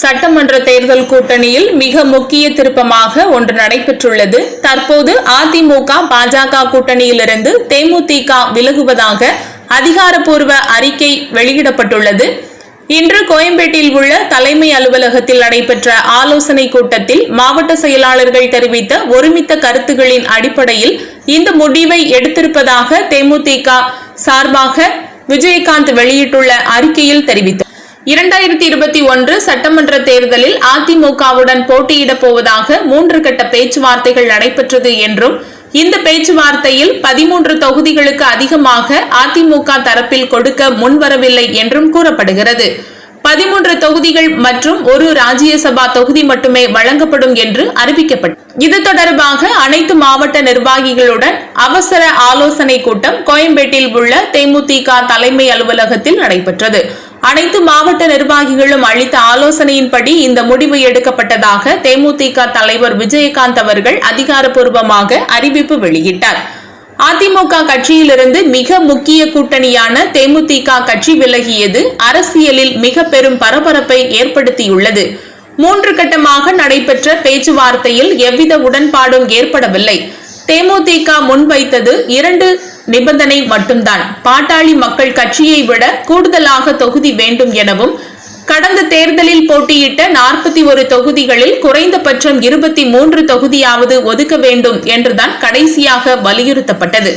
சட்டமன்ற தேர்தல் கூட்டணியில் மிக முக்கிய திருப்பமாக ஒன்று நடைபெற்றுள்ளது. தற்போது அதிமுக பாஜக கூட்டணியிலிருந்து தேமுதிக விலகுவதாக அதிகாரப்பூர்வ அறிக்கை வெளியிடப்பட்டுள்ளது. இன்று கோயம்பேட்டில் உள்ள தலைமை அலுவலகத்தில் நடைபெற்ற ஆலோசனைக் கூட்டத்தில் மாவட்ட செயலாளர்கள் தெரிவித்த ஒருமித்த கருத்துகளின் அடிப்படையில் இந்த முடிவை எடுத்திருப்பதாக தேமுதிக சார்பாக விஜயகாந்த் வெளியிட்டுள்ள அறிக்கையில் தெரிவித்தார். இரண்டாயிரத்தி இருபத்தி ஒன்று சட்டமன்ற தேர்தலில் அதிமுகவுடன் போட்டியிடப் போவதாக மூன்று கட்ட பேச்சுவார்த்தைகள் நடைபெற்றது என்றும் இந்த பேச்சுவார்த்தையில் பதிமூன்று தொகுதிகளுக்கு அதிகமாக அதிமுக தரப்பில் கொடுக்க முன்வரவில்லை என்றும் கூறப்படுகிறது. பதிமூன்று தொகுதிகள் மற்றும் ஒரு ராஜ்யசபா தொகுதி மட்டுமே வழங்கப்படும் என்று அறிவிக்கப்பட்டது இது தொடர்பாக அனைத்து மாவட்ட நிர்வாகிகளுடன் அவசர ஆலோசனை கூட்டம் கோயம்பேட்டில் உள்ள தேமுதிக தலைமை அலுவலகத்தில் நடைபெற்றது. அனைத்து மாவட்ட நிர்வாகிகளும் அளித்த ஆலோசனையின்படி இந்த முடிவு எடுக்கப்பட்டதாக தேமுதிக தலைவர் விஜயகாந்த் அவர்கள் அதிகாரப்பூர்வமாக அறிவிப்பு வெளியிட்டார். அதிமுக கட்சியிலிருந்து மிக முக்கிய கூட்டணியான தேமுதிக கட்சி விலகியது அரசியலில் மிக பெரும் பரபரப்பை ஏற்படுத்தியுள்ளது. மூன்று கட்டமாக நடைபெற்ற பேச்சுவார்த்தையில் எவ்வித உடன்பாடும் ஏற்படவில்லை. தேமுதிக முன்வைத்தது இரண்டு நிபந்தனை மட்டும்தான். பாட்டாளி மக்கள் கட்சியை விட கூடுதலாக தொகுதி வேண்டும் எனவும் கடந்த தேர்தலில் போட்டியிட்ட நாற்பத்தி ஒரு தொகுதிகளில் குறைந்தபட்சம் இருபத்தி மூன்று தொகுதியாவது ஒதுக்க வேண்டும் என்றுதான் கடைசியாக வலியுறுத்தப்பட்டது.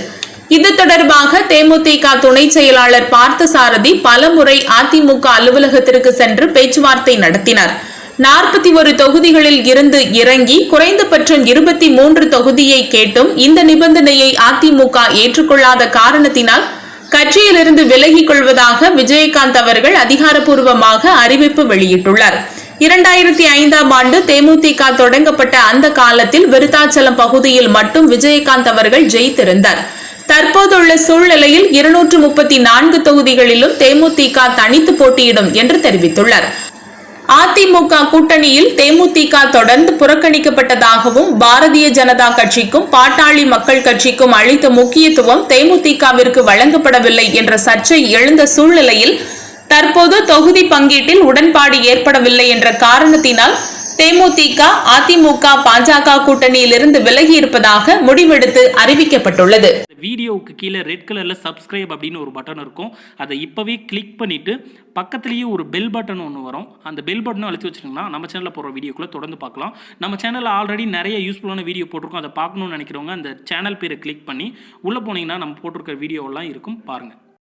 இது தொடர்பாக தேமுதிக துணை செயலாளர் பார்த்தசாரதி பலமுறை அதிமுக அலுவலகத்திற்கு சென்று பேச்சுவார்த்தை நடத்தினார். நாற்பத்தி ஒரு தொகுதிகளில் இருந்து இறங்கி குறைந்தபட்சம் இருபத்தி மூன்று தொகுதியை கேட்டும் இந்த நிபந்தனையை அதிமுக ஏற்றுக்கொள்ளாத காரணத்தினால் கட்சியிலிருந்து விலகிக் கொள்வதாக விஜயகாந்த் அவர்கள் அதிகாரப்பூர்வமாக அறிவிப்பு வெளியிட்டுள்ளார். இரண்டாயிரத்தி ஐந்தாம் ஆண்டு தேமுதிக தொடங்கப்பட்ட அந்த காலத்தில் விருத்தாச்சலம் பகுதியில் மட்டும் விஜயகாந்த் அவர்கள் ஜெயித்திருந்தார். தற்போதுள்ள சூழ்நிலையில் இருநூற்று முப்பத்தி நான்கு தொகுதிகளிலும் தேமுதிக தனித்து போட்டியிடும் என்று தெரிவித்துள்ளார். அதிமுக கூட்டணியில் தேமுதிக தொடர்ந்து புறக்கணிக்கப்பட்டதாகவும் பாரதிய ஜனதா கட்சிக்கும் பாட்டாளி மக்கள் கட்சிக்கும் அளித்த முக்கியத்துவம் தேமுதிகவிற்கு வழங்கப்படவில்லை என்ற சர்ச்சை எழுந்த சூழ்நிலையில் தற்போது தொகுதி பங்கீட்டில் உடன்பாடு ஏற்படவில்லை என்ற காரணத்தினால் தேமுதிக அதிமுக பாஜக கூட்டணியிலிருந்து விலகி இருப்பதாக முடிவெடுத்து அறிவிக்கப்பட்டுள்ளது. வீடியோவுக்கு கீழே ரெட் கலரில் சப்ஸ்கிரைப் அப்படின்னு ஒரு பட்டன் இருக்கும். அதை இப்போவே கிளிக் பண்ணிவிட்டு பக்கத்துலேயே ஒரு பெல் பட்டன் ஒன்று வரும். அந்த பெல் பட்டனும் அழுத்தி வச்சிட்டிங்கன்னா நம்ம சேனலில் போகிற வீடியோக்குள்ளே தொடர்ந்து பார்க்கலாம். நம்ம சேனலில் ஆல்ரெடி நிறைய யூஸ்ஃபுல்லான வீடியோ போட்டிருக்கோம். அதை பார்க்கணும்னு நினைக்கிறவங்க அந்த சேனல் பேரை கிளிக் பண்ணி உள்ளே போனீங்கன்னா நம்ம போட்டிருக்கிற வீடியோவெல்லாம் இருக்கும். பாருங்கள்